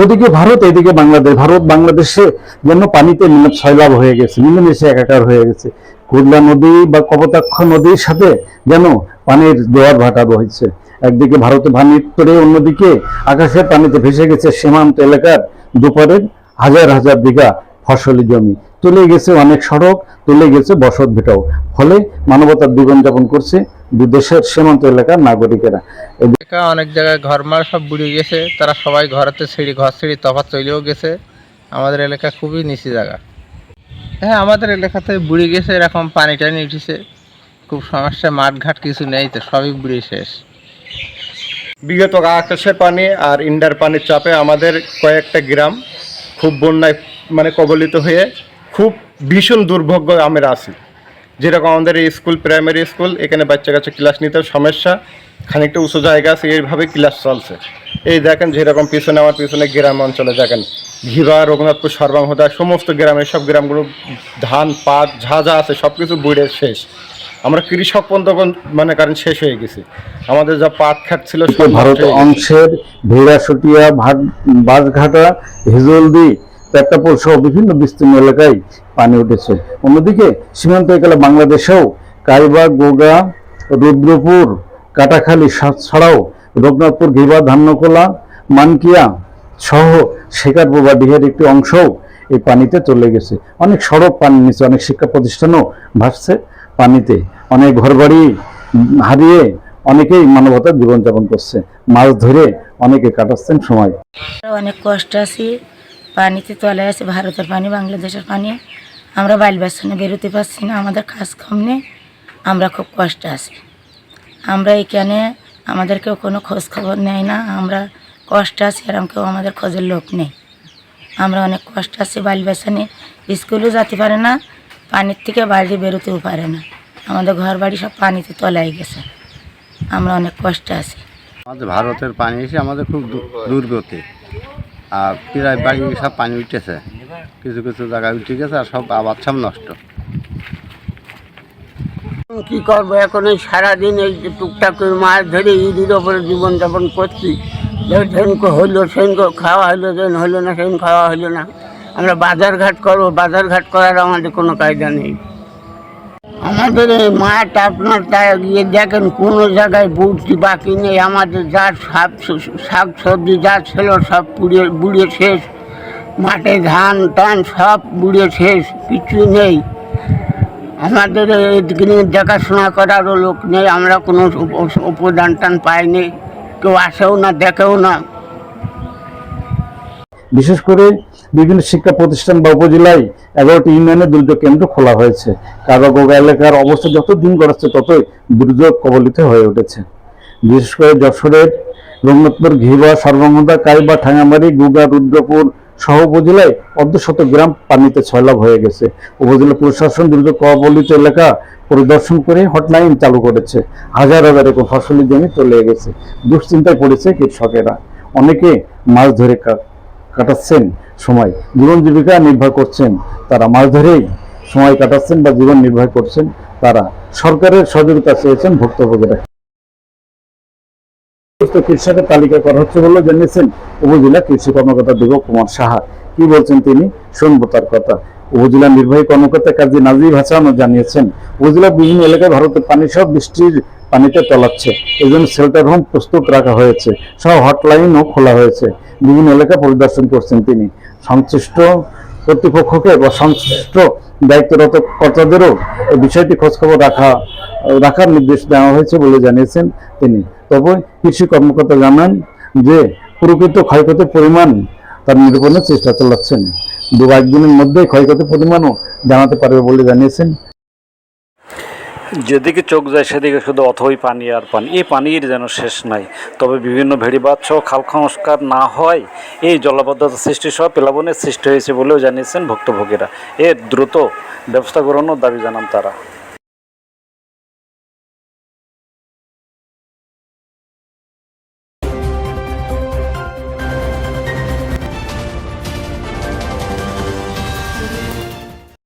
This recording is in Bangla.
ওদিকে ভারত, এদিকে বাংলাদেশ। ভারত, বাংলাদেশে যেন পানিতে মিলে ছয়লাভ হয়ে গেছে, মিলেমিশে একাকার হয়ে গেছে। কুড়লা নদী বা কপোতাক্ষ নদীর সাথে যেন পানির জোয়ার ভাটা বইছে একদিকে ভারতে পানির তোরে অন্যদিকে আকাশের পানিতে ভেসে গেছে সীমান্ত এলাকার দুপারের হাজার হাজার বিঘা ফসলি জমি। তুলে গেছে অনেক সড়ক, তুলে গেছে বসত ভিটাও। ফলে মানবতার জীবনযাপন করছে বিদেশের সীমান্ত এলাকার নাগরিকেরা। এলাকা অনেক জায়গায় ঘরমার সব বুড়ে গেছে তারা সবাই ঘরেতে সিঁড়ি ঘর সিঁড়ি তফাৎ চলেও গেছে। আমাদের এলাকা খুবই নিচু জায়গা। হ্যাঁ আমাদের এলাকাতে বুড়ে গেছে এরকম পানি টানি উঠেছে। খুব সমস্যা মাঠঘাট কিছু নেই তো সবই বুড়ে শেষ। বিগত আকাশের পানি আর ইন্ডার পানির চাপে আমাদের কয়েকটা গ্রাম খুব বন্যায় মানে কবলিত হয়ে খুব ভীষণ দুর্ভোগ্য আমরা আছি। যেরকম আমাদের স্কুল প্রাইমারি স্কুল, এখানে বাচ্চা কাচ্চা ক্লাস নিতে সমস্যা, খানিকটা উঁচু জায়গা আছে, এইভাবে ক্লাস চলছে। এই দেখেন যেরকম পিছনে আমার পিছনে গ্রাম অঞ্চলে দেখেন ঘিবা রঘুনাথপুর সর্বাঙ্গদা সমস্ত গ্রামে সব গ্রামগুলো, ধান, পাট, যা যা আছে সব কিছু বুড়ে শেষ। আমরা কৃষক পর্যন্ত মানে কারণ শেষ হয়ে গেছি। আমাদের যা পাট খাট ছিল, সব ভারত নষ্ট গেছে। অংশের ভেড়াশুটিয়া ভাট বাঁশঘাটা, হিজলদি পেট্টাপুর সহ বিভিন্ন বিস্তীর্ণ এলাকায় পানি উঠেছে। অন্যদিকে সীমান্ত এলাকা বাংলাদেশেও কাইবা গোগা রুদ্রপুর, কাটাখালী ছাড়াও রঘুনাথপুর ঘিবা ধান্যকোলা মানকিয়া সহ শেখারপুর বা ডিহের একটি অংশও এই পানিতে চলে গেছে। অনেক সড়ক পানি নিচে, অনেক শিক্ষা প্রতিষ্ঠানও ভাসছে পানিতে। অনেক ঘরবাড়ি হারিয়ে অনেকেই মানবতার জীবনযাপন করছে। মাছ ধরে অনেকে কাটাচ্ছেন সময়। অনেক কষ্ট আছি। পানিতে তলায় আছে ভারতের পানি, বাংলাদেশের পানি। আমরা বাইল বাসানে বেরোতে পারছি না, আমাদের কাজ কম নেই, আমরা খুব কষ্টে আছি। আমরা এখানে আমাদের কেউ কোনো খোঁজ খবর নেয় না, আমরা কষ্ট আছি এরকম কেউ আমাদের খোঁজের লোক নেই। আমরা অনেক কষ্ট আছি বাইল বাসানে স্কুলেও যেতে পারে না, পানির থেকে বাইরে বেরোতেও পারে না। আমাদের ঘর বাড়ি সব পানিতে তলায় গেছে, আমরা অনেক কষ্টে আছি। আমাদের ভারতের পানি এসে আমাদের খুব দুর্গতি। আর প্রায় বাড়ি সব পানি উঠেছে। কিছু কিছু জায়গায় উঠে গেছে আর সব আবাদ সব নষ্ট। কি করব এখন এই সারাদিন এই টুকটাক মাছ ধরে ইদির ওপরে জীবনযাপন করছি। সেদিনকে হইল সেদিনকে খাওয়া হইল যেদিন হইল না সেদিন খাওয়া হইল না। আমরা বাজার ঘাট করব বাজার ঘাট করার আমাদের কোনো কায়দা নেই। আমাদের এই মাঠ আপনার তাই গিয়ে দেখেন, কোনো জায়গায় বুড়তি বাকি নেই। আমাদের যা শাক শাক সবজি যা ছিল সব পুড়িয়ে বুড়িয়ে শেষ। মাঠে ধান, টান সব বুড়িয়ে শেষ, কিছু নেই। আমাদের এদিকে দেখাশোনা করারও লোক নেই। আমরা কোনো উপ- উপদান টান পাইনি। কেউ আসেও না, দেখেও না। বিশেষ করে বিভিন্ন শিক্ষা প্রতিষ্ঠান বা উপজেলায় এগারোটি ইউনিয়নের দুর্যোগ কেন্দ্র খোলা হয়েছে। কারাগোগা এলাকার অবস্থা যত দিন গড়াচ্ছে, ততই দুর্যোগ কবলিত হয়ে উঠেছে। বিশেষ করে যশোরের রঘুনাথপুর ঘিবা সর্বমদা কাইবা ঠাঙ্গামারি, গুগা, রুদ্রপুর সহ উপজেলায় অর্ধশত গ্রাম পানিতে ছয়লাভ হয়ে গেছে। উপজেলা প্রশাসন দুর্যোগ কবলিত এলাকা পরিদর্শন করে হটলাইন চালু করেছে। হাজার হাজার একর ফসলের জমি চলে গেছে। দুশ্চিন্তায় পড়েছে কৃষকেরা। অনেকে মাছ ধরে কাটাচ্ছেন, সময় জীবন জীবিকা নির্ভর করছেন, তারা মাছ ধরেই সময় কাটাচ্ছেন বা জীবন নির্বাহ করছেন, তারা সরকারের সহযোগিতা চেয়েছেন ভুক্তভোগীরা কৃষকের তালিকা করা হচ্ছে বলে জানিয়েছেন উপজেলা কৃষি কর্মকর্তা দেবক কুমার সাহা। কি বলছেন তিনি? শুনব তার কথা। উপজেলা নির্বাহী কর্মকর্তা কাজী নাজিব হাসানও জানিয়েছেন উপজেলার বিভিন্ন এলাকায় ভারতের পানি সব বৃষ্টির পানিতে তলাচ্ছে। এই জন্য শেল্টার হোম প্রস্তুত রাখা হয়েছে। সব হটলাইনও খোলা হয়েছে। বিভিন্ন এলাকা পরিদর্শন করছেন তিনি। সংশ্লিষ্ট কর্তৃপক্ষকে বা সংশ্লিষ্ট দায়িত্বরত কর্তাদেরও এই বিষয়টি খোঁজখবর রাখা, রাখার নির্দেশ দেওয়া হয়েছে বলে জানিয়েছেন তিনি। তবে কৃষি কর্মকর্তা জানান যে, প্রকৃত ক্ষয়ক্ষতির পরিমাণ তার নিরূপণের চেষ্টা চালাচ্ছেন। দু একদিনের মধ্যে ক্ষয়ক্ষতির পরিমাণও জানাতে পারবে বলে জানিয়েছেন যেদিকে চোখ যায় সেদিকে শুধু অথই পানি আর পানি। এই পানির যেন শেষ নাই। তবে বিভিন্ন ভেড়িবাদ সহ খাল সংস্কার না হয়, এই জলাবদ্ধতা সৃষ্টি সহ প্লাবনের সৃষ্টি হয়েছে বলেও জানিয়েছেন ভুক্তভোগীরা। এর দ্রুত ব্যবস্থা গ্রহণের দাবি জানান তারা।